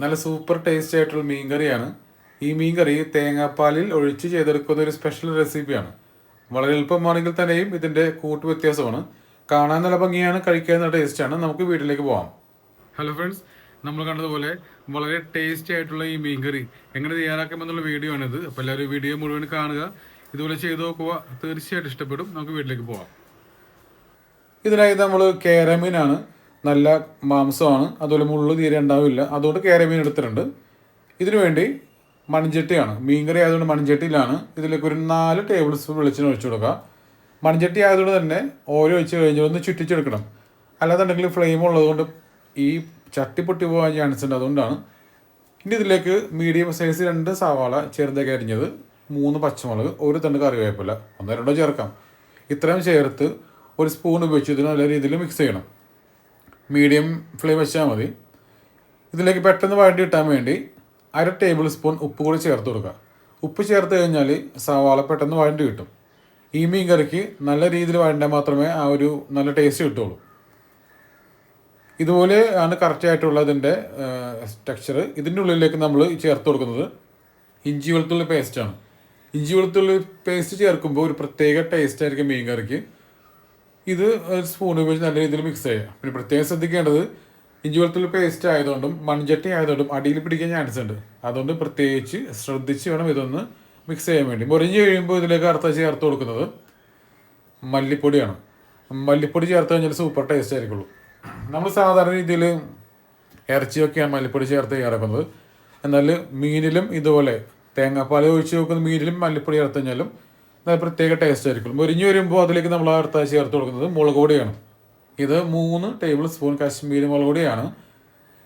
നല്ല super taste ആയിട്ടുള്ള മീൻ കറിയാണ് ഈ മീൻ കറി തേങ്ങാപ്പാലിൽ ഒഴിച്ച് ചെയ്തെടുക്കുന്ന ഒരു സ്പെഷ്യൽ റെസിപ്പിയാണ് വളരെ എളുപ്പമാണെങ്കിൽ തന്നെയും ഇതിന്റെ കൂട്ട് വ്യത്യാസമാണ്. കാണാൻ നല്ല ഭംഗിയാണ് കഴിക്കാൻ നല്ല ടേസ്റ്റാണ് നമുക്ക് വീട്ടിലേക്ക് പോകാം ഹലോ ഫ്രണ്ട്സ് നമ്മൾ കണ്ടതുപോലെ വളരെ ടേസ്റ്റി ആയിട്ടുള്ള ഈ മീൻ കറി എങ്ങനെ തയ്യാറാക്കാമെന്നുള്ള വീഡിയോ ആണിത്. അപ്പോൾ എല്ലാവരും വീഡിയോ മുഴുവൻ കാണുക. ഇതുപോലെ ചെയ്ത് നോക്കുക. തീർച്ചയായിട്ടും ഇഷ്ടപ്പെടും. നമുക്ക് വീട്ടിലേക്ക് പോവാം. ഇതിനായി നമ്മൾ കേരമീനാണ് നല്ല മാംസമാണ്. അതുപോലെ മുള്ളു തീരെ ഉണ്ടാവില്ല. അതുകൊണ്ട് കേരമീൻ എടുത്തിട്ടുണ്ട്. ഇതിനു വേണ്ടി മൺചട്ടിയാണ്. മീൻകറി ആയതുകൊണ്ട് മൺചട്ടിയിലാണ്. ഇതിലേക്ക് ഒരു നാല് ടേബിൾ സ്പൂൺ വെളിച്ചെണ്ണ ഒഴിച്ചു കൊടുക്കുക. മൺചട്ടി ആയതുകൊണ്ട് തന്നെ ഓരോ ഒഴിച്ച് കഴിഞ്ഞാൽ ഒന്ന് ചുറ്റിച്ചെടുക്കണം. അല്ലാന്നുണ്ടെങ്കിൽ ഫ്ലെയിം ഉള്ളതുകൊണ്ട് ഈ ചട്ടി പൊട്ടി പോകാൻ ചാൻസ് ഉണ്ട്. അതുകൊണ്ടാണ്. ഇനി ഇതിലേക്ക് മീഡിയം സൈസ് രണ്ട് സവാള ചെറുതൊക്കെ അരിഞ്ഞത് മൂന്ന് പച്ചമുളക് ഒരു തണ്ട് കറിവേപ്പില ഒന്നോ രണ്ടോ ചേർക്കാം. ഇത്രയും ചേർത്ത് ഒരു സ്പൂൺ ഉപയോഗിച്ച് ഇതിന് നല്ല രീതിയിൽ മിക്സ് ചെയ്യണം. മീഡിയം ഫ്ലെയിം വെച്ചാൽ മതി. ഇതിലേക്ക് പെട്ടെന്ന് വഴണ്ടി കിട്ടാൻ വേണ്ടി അര ടേബിൾ സ്പൂൺ ഉപ്പ് കൂടി ചേർത്ത് കൊടുക്കുക. ഉപ്പ് ചേർത്ത് കഴിഞ്ഞാൽ സവാള പെട്ടെന്ന് വഴണ്ടി കിട്ടും. ഈ മീൻ കറിക്ക് നല്ല രീതിയിൽ വഴണ്ടാൽ മാത്രമേ ആ ഒരു നല്ല ടേസ്റ്റ് കിട്ടുള്ളൂ ഇതുപോലെ ആണ് കറക്റ്റ് ആയിട്ടുള്ള സ്ട്രക്ചർ ഇതിന്റെ ഉള്ളിലേക്ക് നമ്മൾ ചേർത്ത് കൊടുക്കുന്നത് ഇഞ്ചി വെളുത്തുള്ളി പേസ്റ്റാണ് ഇഞ്ചി വെളുത്തുള്ളി പേസ്റ്റ് ചേർക്കുമ്പോൾ ഒരു പ്രത്യേക ടേസ്റ്റ് ആയിരിക്കും മീൻ കറിക്ക്. ഇത് ഒരു സ്പൂൺ ഉപയോഗിച്ച് നല്ല രീതിയിൽ മിക്സ് ചെയ്യുക. പിന്നെ പ്രത്യേകം ശ്രദ്ധിക്കേണ്ടത് ഇഞ്ചി വെളുത്തുള്ളി പേസ്റ്റ് ആയതുകൊണ്ടും മൺചട്ടി ആയതുകൊണ്ടും അടിയിൽ പിടിക്കാൻ ചാൻസ് ഉണ്ട്. അതുകൊണ്ട് പ്രത്യേകിച്ച് ശ്രദ്ധിച്ച് വേണം ഇതൊന്ന് മിക്സ് ചെയ്യാൻ വേണ്ടി. മുറിഞ്ഞ് കഴിയുമ്പോൾ ഇതിലേക്ക് അർത്ഥ ചേർത്ത് കൊടുക്കുന്നത് മല്ലിപ്പൊടിയാണ്. മല്ലിപ്പൊടി ചേർത്ത് കഴിഞ്ഞാൽ സൂപ്പർ ടേസ്റ്റ് ആയിരിക്കുള്ളൂ. നമ്മൾ സാധാരണ രീതിയിൽ ഇറച്ചിയൊക്കെയാണ് മല്ലിപ്പൊടി ചേർത്ത് തയ്യാറാക്കുന്നത്. എന്നാൽ മീനിലും ഇതുപോലെ തേങ്ങാപ്പാൽ ഒഴിച്ച് നോക്കുന്ന മീനിലും മല്ലിപ്പൊടി ചേർത്ത് കഴിഞ്ഞാലും പ്രത്യേക ടേസ്റ്റ് ആയിരിക്കും. മുരിഞ്ഞ് വരുമ്പോൾ അതിലേക്ക് നമ്മൾ അടുത്ത ചേർത്ത് കൊടുക്കുന്നത് മുളക് പൊടിയാണ്. ഇത് മൂന്ന് ടേബിൾ സ്പൂൺ കാശ്മീരി മുളക് പൊടിയാണ്.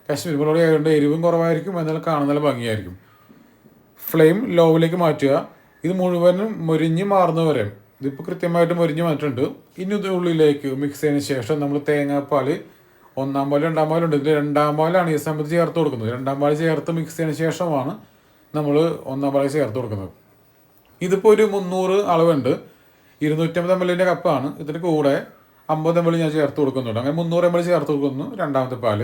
കാശ്മീരി മുളക് പൊടി ആയതുകൊണ്ട് എരിവും കുറവായിരിക്കും എന്നാൽ കാണാൻ നല്ല ഭംഗിയായിരിക്കും. ഫ്ലെയിം ലോവിലേക്ക് മാറ്റുക. ഇത് മുഴുവനും മുരിഞ്ഞ് മാറുന്നവരെ ഇതിപ്പോൾ കൃത്യമായിട്ട് മുരിഞ്ഞ് മാറ്റിട്ടുണ്ട് ഇനി ഇത് ഉള്ളിലേക്ക് മിക്സ് ചെയ്തതിന് ശേഷം നമ്മൾ തേങ്ങാപ്പാൽ ഒന്നാം പാൽ രണ്ടാം പാലുണ്ട് ഇതിൽ രണ്ടാം പാലാണ് ഈ സമയത്ത് ചേർത്ത് കൊടുക്കുന്നത്. രണ്ടാം പാൽ ചേർത്ത് മിക്സ് ചെയ്തതിന് ശേഷമാണ് നമ്മൾ ഒന്നാം പാൽ ചേർത്ത് കൊടുക്കുന്നത്. ഇതിപ്പോൾ ഒരു മുന്നൂറ് അളവുണ്ട്. ഇരുന്നൂറ്റമ്പത് എം എല്ലിന്റെ കപ്പാണ്. ഇതിന് കൂടെ അമ്പത് എം എൽ ഞാൻ ചേർത്ത് കൊടുക്കുന്നുണ്ട്. അങ്ങനെ മുന്നൂറ് എം എൽ ചേർത്ത് കൊടുക്കുന്നു രണ്ടാമത്തെ പാൽ.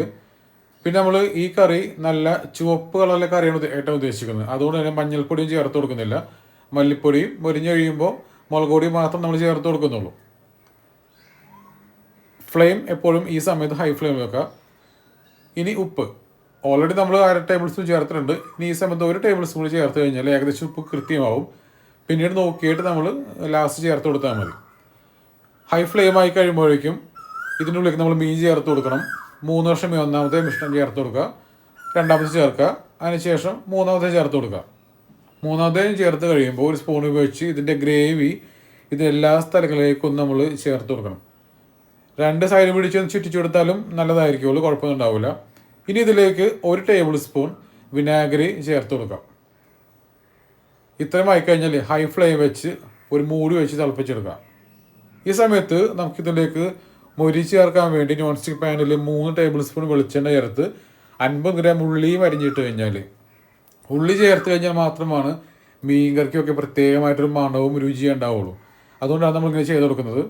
പിന്നെ നമ്മൾ ഈ കറി നല്ല ചുവപ്പ് കളറിലെ കറിയാണ് ഏറ്റവും ഉദ്ദേശിക്കുന്നത്. അതുകൊണ്ട് തന്നെ മഞ്ഞൾപ്പൊടിയും ചേർത്ത് കൊടുക്കുന്നില്ല. മല്ലിപ്പൊടിയും മുരിഞ്ഞ് കഴിയുമ്പോൾ മുളക് പൊടി മാത്രം നമ്മൾ ചേർത്ത് കൊടുക്കുന്നുള്ളൂ. ഫ്ലെയിം എപ്പോഴും ഈ സമയത്ത് ഹൈ ഫ്ലെയിം വെക്കുക. ഇനി ഉപ്പ്. ഓൾറെഡി നമ്മൾ അര ടേബിൾ സ്പൂൺ ചേർത്തിട്ടുണ്ട്. ഇനി ഈ സമയത്ത് ഒരു ടേബിൾ സ്പൂൺ ചേർത്ത് കഴിഞ്ഞാൽ ഏകദേശം ഉപ്പ് കൃത്യമാവും. പിന്നീട് നോക്കിയിട്ട് നമ്മൾ ലാസ്റ്റ് ചേർത്ത് കൊടുത്താൽ മതി. ഹൈ ഫ്ലെയിം ആയി കഴിയുമ്പോഴേക്കും ഇതിനുള്ളിലേക്ക് നമ്മൾ മീൻ ചേർത്ത് കൊടുക്കണം. മൂന്ന് വർഷം മീൻ ഒന്നാമത്തെ മിശ്രം ചേർത്ത് കൊടുക്കുക. രണ്ടാമത്തെ ചേർക്കുക. അതിനുശേഷം മൂന്നാമത്തെ ചേർത്ത് കൊടുക്കുക. മൂന്നാമത്തേയും ചേർത്ത് കഴിയുമ്പോൾ ഒരു സ്പൂൺ ഉപയോഗിച്ച് ഇതിന്റെ ഗ്രേവി ഇത് എല്ലാ സ്ഥലങ്ങളിലേക്കും നമ്മൾ ചേർത്ത് കൊടുക്കണം. രണ്ട് സൈഡ് പിടിച്ച് ഒന്ന് ചുറ്റിച്ചു കൊടുത്താലും നല്ലതായിരിക്കുള്ളൂ കുഴപ്പമൊന്നും ഉണ്ടാവില്ല. ഇനി ഇതിലേക്ക് ഒരു ടേബിൾ സ്പൂൺ വിനാഗിരി ചേർത്ത് കൊടുക്കാം. ഇത്രയും ആയിക്കഴിഞ്ഞാൽ ഹൈ ഫ്ലെയിം വെച്ച് ഒരു മൂടി വെച്ച് തിളപ്പിച്ചെടുക്കാം. ഈ സമയത്ത് നമുക്കിതിലേക്ക് മൊരി ചേർക്കാൻ വേണ്ടി നോൺ സ്റ്റിക്ക് പാനിൽ മൂന്ന് ടേബിൾ സ്പൂൺ വെളിച്ചെണ്ണ ചേർത്ത് അൻപത് ഗ്രാം ഉള്ളിയും അരിഞ്ഞിട്ട് കഴിഞ്ഞാൽ ഉള്ളി ചേർത്ത് കഴിഞ്ഞാൽ മാത്രമാണ് മീൻ കറിക്കൊക്കെ പ്രത്യേകമായിട്ടൊരു മണവും രുചിയും ഉണ്ടാവുള്ളൂ. അതുകൊണ്ടാണ് നമ്മളിങ്ങനെ ചെയ്ത് കൊടുക്കുന്നത്.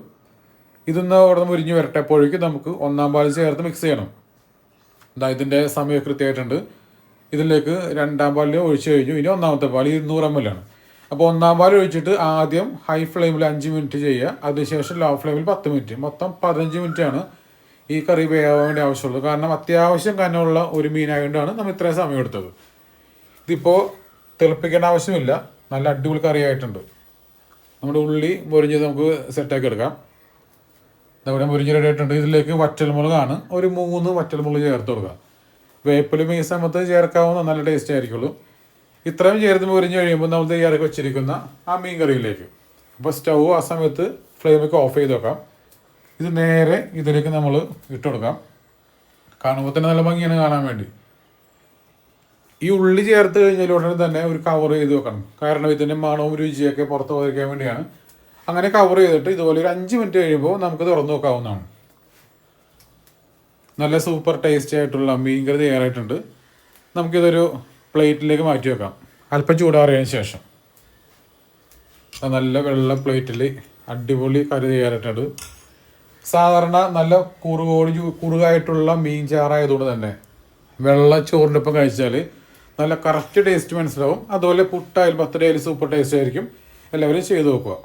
ഇതൊന്ന് അവിടെ നിന്ന് മുരിഞ്ഞ് വരട്ടെപ്പോഴേക്കും നമുക്ക് ഒന്നാം പാൽ ചേർത്ത് മിക്സ് ചെയ്യണം. ഇതാ ഇതിന്റെ സമയം കൃത്യമായിട്ടുണ്ട്. ഇതിലേക്ക് രണ്ടാം പാലിൽ ഒഴിച്ച് കഴിഞ്ഞു. ഇനി ഒന്നാമത്തെ പാൽ ഇരുന്നൂറ് എം എൽ ആണ്. അപ്പോൾ ഒന്നാം പാൽ ഒഴിച്ചിട്ട് ആദ്യം ഹൈ ഫ്ലെയിമിൽ അഞ്ച് മിനിറ്റ് ചെയ്യുക. അതിനുശേഷം ലോ ഫ്ലെയിമിൽ പത്ത് മിനിറ്റ് മൊത്തം പതിനഞ്ച് മിനിറ്റാണ് ഈ കറി വേവാൻ വേണ്ടി ആവശ്യമുള്ളത്. കാരണം അത്യാവശ്യം കനമുള്ള ഒരു മീനായതുകൊണ്ടാണ് നമ്മൾ ഇത്രയും സമയം എടുത്തത്. ഇതിപ്പോൾ തിളപ്പിക്കേണ്ട ആവശ്യമില്ല. നല്ല അടിപൊളി കറിയായിട്ടുണ്ട് നമ്മുടെ ഉള്ളി മുരിഞ്ഞത് നമുക്ക് സെറ്റാക്കി എടുക്കാം. നമ്മുടെ മുരിഞ്ഞ് റെഡി ആയിട്ടുണ്ട്. ഇതിലേക്ക് വറ്റൽമുളകാണ്. ഒരു മൂന്ന് വറ്റൽമുളക് ചേർത്ത് കൊടുക്കുക വേപ്പിലും ഈ സമയത്ത് ചേർക്കാവുന്ന നല്ല ടേസ്റ്റ് ആയിരിക്കുള്ളൂ. ഇത്രയും ചേർത്ത് മുരിഞ്ഞ് കഴിയുമ്പോൾ നമ്മൾ തയ്യാറാക്കി വെച്ചിരിക്കുന്ന ആ മീൻ കറിയിലേക്ക്. അപ്പോൾ സ്റ്റൗ ആ സമയത്ത് ഫ്ലെയിമൊക്കെ ഓഫ് ചെയ്ത് വെക്കാം. ഇത് നേരെ ഇതിലേക്ക് നമ്മൾ ഇട്ട് കൊടുക്കാം. കാണുമ്പോൾ തന്നെ നല്ല ഭംഗിയാണ് കാണാൻ വേണ്ടി. ഈ ഉള്ളി ചേർത്ത് കഴിഞ്ഞാൽ ഉടനെ തന്നെ ഒരു കവർ ചെയ്ത് വെക്കണം. കാരണം ഇതിന്റെ മണവും രുചിയൊക്കെ പുറത്ത് പോയിരിക്കാൻ വേണ്ടിയാണ്. അങ്ങനെ കവർ ചെയ്തിട്ട് ഇതുപോലെ ഒരു അഞ്ച് മിനിറ്റ് കഴിയുമ്പോൾ നമുക്ക് തുറന്നു നോക്കാവുന്നതാണ്. നല്ല സൂപ്പർ ടേസ്റ്റി ആയിട്ടുള്ള മീൻ കറി തയ്യാറായിട്ടുണ്ട്. നമുക്കിതൊരു പ്ലേറ്റിലേക്ക് മാറ്റി വെക്കാം. അല്പം ചൂടാറിയതിന് ശേഷം. നല്ല വെള്ള പ്ലേറ്റിൽ അടിപൊളി കറി തയ്യാറായിട്ടുണ്ട്. സാധാരണ നല്ല കുറുകോടി കുറുകായിട്ടുള്ള മീൻ ചാറായതുകൊണ്ട് തന്നെ വെള്ള ചോറിന്റെ ഒപ്പം കഴിച്ചാൽ നല്ല കറക്റ്റ് ടേസ്റ്റ് മനസ്സിലാവും. അതുപോലെ പുട്ടായാലും പത്തരയായാലും സൂപ്പർ ടേസ്റ്റ് ആയിരിക്കും. എല്ലാവരും ചെയ്തു നോക്കുക.